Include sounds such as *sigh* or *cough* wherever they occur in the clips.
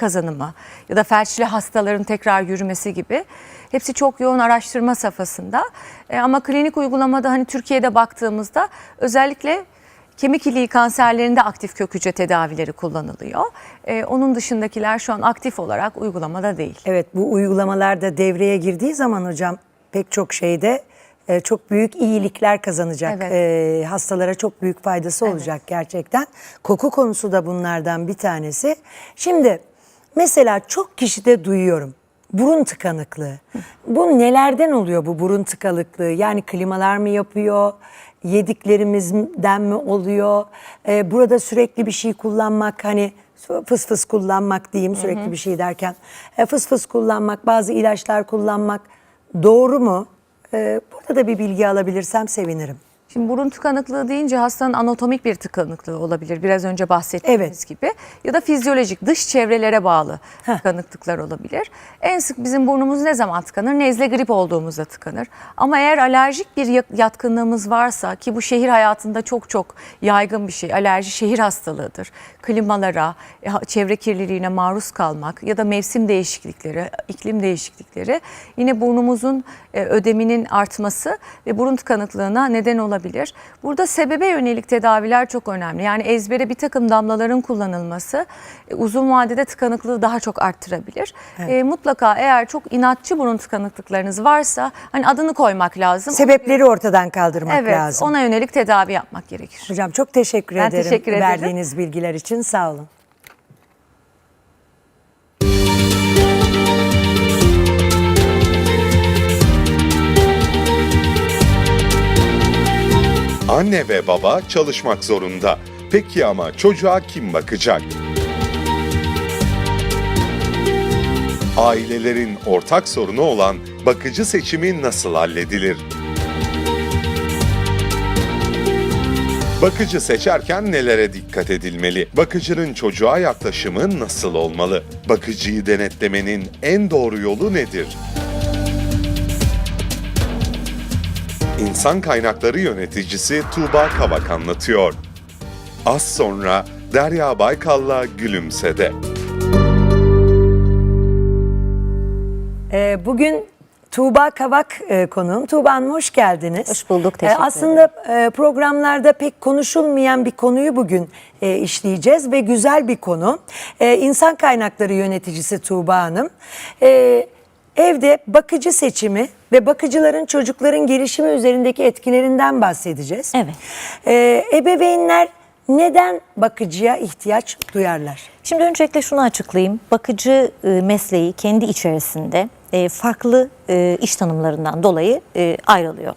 kazanımı ya da felçli hastaların tekrar yürümesi gibi hepsi çok yoğun araştırma safhasında. E, ama klinik uygulamada hani Türkiye'de baktığımızda özellikle kemik iliği kanserlerinde aktif kök hücre tedavileri kullanılıyor. E, onun dışındakiler şu an aktif olarak uygulamada değil. Evet bu uygulamalarda devreye girdiği zaman hocam pek çok şeyde e, çok büyük iyilikler kazanacak. Evet. E, hastalara çok büyük faydası olacak gerçekten. Koku konusu da bunlardan bir tanesi. Şimdi mesela çok kişide duyuyorum. Burun tıkanıklığı. Bu nelerden oluyor bu burun tıkanıklığı? Yani klimalar mı yapıyor? Yediklerimizden mi oluyor? E, burada sürekli bir şey kullanmak hani fıs fıs kullanmak diyeyim sürekli bir şey derken e, fıs fıs kullanmak bazı ilaçlar kullanmak doğru mu? E, burada da bir bilgi alabilirsem sevinirim. Şimdi burun tıkanıklığı deyince hastanın anatomik bir tıkanıklığı olabilir. Biraz önce bahsettiğimiz Evet. gibi. Ya da fizyolojik dış çevrelere bağlı tıkanıklıklar olabilir. En sık bizim burnumuz ne zaman tıkanır? Nezle grip olduğumuzda tıkanır. Ama eğer alerjik bir ya- yatkınlığımız varsa ki bu şehir hayatında çok çok yaygın bir şey. Alerji şehir hastalığıdır. Klimalara, e, çevre kirliliğine maruz kalmak ya da mevsim değişiklikleri, iklim değişiklikleri yine burnumuzun e, ödeminin artması ve burun tıkanıklığına neden olabilir. Burada sebebe yönelik tedaviler çok önemli. Yani ezbere bir takım damlaların kullanılması e, uzun vadede tıkanıklığı daha çok arttırabilir. E, mutlaka eğer çok inatçı burun tıkanıklıklarınız varsa hani adını koymak lazım. Sebepleri ortadan kaldırmak evet, lazım. ona yönelik tedavi yapmak gerekir. Hocam çok teşekkür Ben ederim teşekkür ederim. verdiğiniz bilgiler için sağ olun. Anne ve baba çalışmak zorunda. Peki ama çocuğa kim bakacak? Ailelerin ortak sorunu olan bakıcı seçimi nasıl halledilir? Bakıcı seçerken nelere dikkat edilmeli? Bakıcının çocuğa yaklaşımı nasıl olmalı? Bakıcıyı denetlemenin en doğru yolu nedir? İnsan Kaynakları Yöneticisi Tuğba Kavak anlatıyor. Az sonra Derya Baykal'la Gülümse'de. Ee, bugün Tuğba Kavak e, konuğum. Tuğba Hanım hoş geldiniz. Hoş bulduk, teşekkür Ee, aslında e, programlarda pek konuşulmayan bir konuyu bugün e, işleyeceğiz ve güzel bir konu. E, İnsan Kaynakları Yöneticisi Tuğba Hanım. E, evde bakıcı seçimi ve bakıcıların çocukların gelişimi üzerindeki etkilerinden bahsedeceğiz. Evet. E, ebeveynler neden bakıcıya ihtiyaç duyarlar? Şimdi öncelikle şunu açıklayayım. Bakıcı e, mesleği kendi içerisinde e, farklı e, iş tanımlarından dolayı e, ayrılıyor.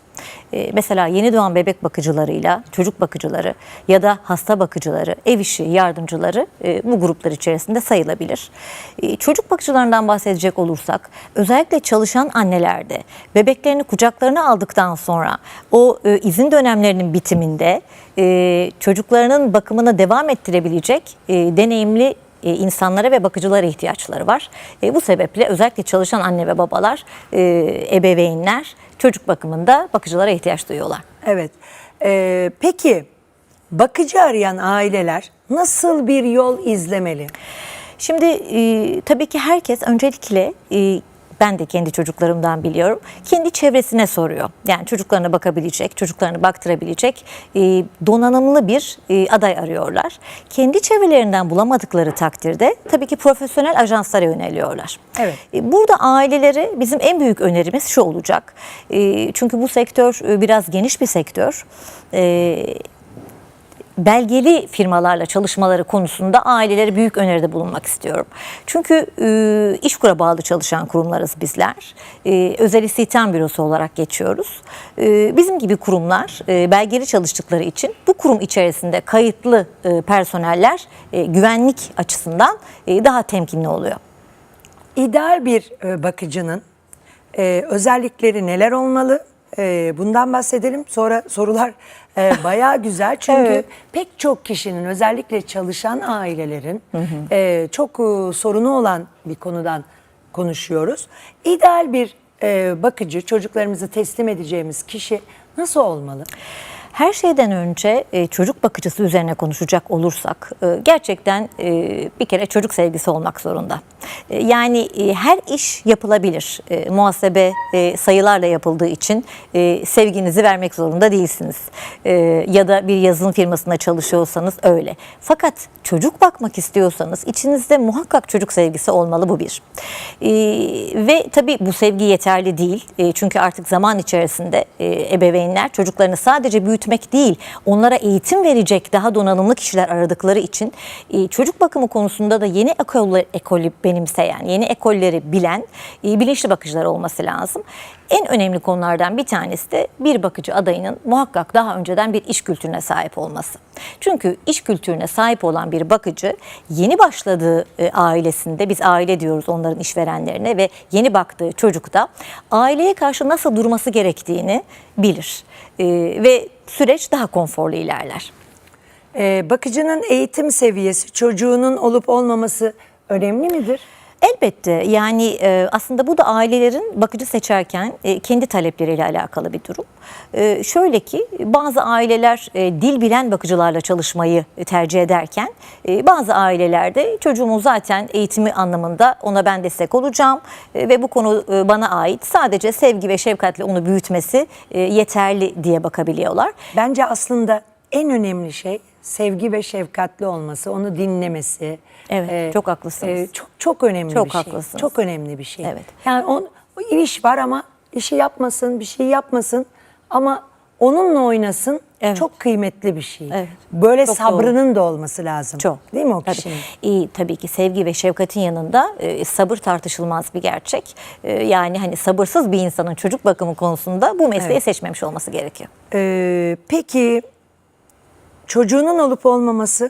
E, Mesela yeni doğan bebek bakıcılarıyla çocuk bakıcıları ya da hasta bakıcıları, ev işi yardımcıları e, bu gruplar içerisinde sayılabilir. E, Çocuk bakıcılarından bahsedecek olursak özellikle çalışan annelerde bebeklerini kucaklarına aldıktan sonra o e, izin dönemlerinin bitiminde e, çocuklarının bakımına devam ettirebilecek deneyimli insanlara ve bakıcılara ihtiyaçları var. E, bu sebeple özellikle çalışan anne ve babalar, e, ebeveynler çocuk bakımında bakıcılara ihtiyaç duyuyorlar. Evet. Ee, peki bakıcı arayan aileler nasıl bir yol izlemeli? Şimdi e, tabii ki herkes öncelikle e, ben de kendi çocuklarımdan biliyorum. Kendi çevresine soruyor. Yani çocuklarına bakabilecek, çocuklarını baktırabilecek e, donanımlı bir e, aday arıyorlar. Kendi çevrelerinden bulamadıkları takdirde tabii ki profesyonel ajanslara yöneliyorlar. Evet. E, Burada ailelere bizim en büyük önerimiz şu olacak. E, Çünkü bu sektör e, biraz geniş bir sektör. E, belgeli firmalarla çalışmaları konusunda ailelere büyük öneride bulunmak istiyorum. Çünkü e, İşkur'a bağlı çalışan kurumlarız bizler. E, özel istihdam bürosu olarak geçiyoruz. E, bizim gibi kurumlar e, belgeli çalıştıkları için bu kurum içerisinde kayıtlı e, personeller e, güvenlik açısından e, daha temkinli oluyor. İdeal bir e, bakıcının e, özellikleri neler olmalı? E, bundan bahsedelim. Sonra sorular e, bayağı güzel. *laughs* Çünkü Evet. pek çok kişinin özellikle çalışan ailelerin e, çok e, sorunu olan bir konudan konuşuyoruz. İdeal bir e, bakıcı, çocuklarımızı teslim edeceğimiz kişi nasıl olmalı? Her şeyden önce e, çocuk bakıcısı üzerine konuşacak olursak e, gerçekten e, bir kere çocuk sevgisi olmak zorunda. Yani her iş yapılabilir. Muhasebe sayılarla yapıldığı için sevginizi vermek zorunda değilsiniz. Ya da bir yazılım firmasında çalışıyorsanız öyle. Fakat çocuk bakmak istiyorsanız içinizde muhakkak çocuk sevgisi olmalı bu bir. Ve tabii bu sevgi yeterli değil. Çünkü artık zaman içerisinde ebeveynler çocuklarını sadece büyütmek değil, onlara eğitim verecek daha donanımlı kişiler aradıkları için e, çocuk bakımı konusunda da yeni ekolü, ekolü benimseyen, yeni ekolleri bilen e, bilinçli bakıcılar olması lazım. En önemli konulardan bir tanesi de bir bakıcı adayının muhakkak daha önceden bir iş kültürüne sahip olması. Çünkü iş kültürüne sahip olan bir bakıcı yeni başladığı e, ailesinde biz aile diyoruz onların işverenlerine ve yeni baktığı çocukta aileye karşı nasıl durması gerektiğini bilir. E, ve süreç daha konforlu ilerler. Ee, bakıcının eğitim seviyesi çocuğunun olup olmaması önemli midir? Elbette yani e, aslında bu da ailelerin bakıcı seçerken e, kendi talepleriyle alakalı bir durum. E, şöyle ki bazı aileler dil bilen bakıcılarla çalışmayı tercih ederken bazı ailelerde çocuğumun zaten eğitimi anlamında ona ben destek olacağım ve bu konu bana ait sadece sevgi ve şefkatle onu büyütmesi yeterli diye bakabiliyorlar. Bence aslında en önemli şey sevgi ve şefkatli olması, onu dinlemesi. Evet, çok haklısınız. çok çok önemli Çok bir şey. haklısınız. Çok önemli bir şey. Evet. Yani on, o iş var ama işi yapmasın, bir şey yapmasın ama onunla oynasın. Evet. Çok kıymetli bir şey. Evet. Böyle Çok sabrının da olması lazım. Çok. Değil mi o Tabii. kişinin? İyi, tabii ki sevgi ve şefkatin yanında e, sabır tartışılmaz bir gerçek. E, yani hani sabırsız bir insanın çocuk bakımı konusunda bu mesleği Evet. seçmemiş olması gerekiyor. Ee, peki çocuğunun olup olmaması?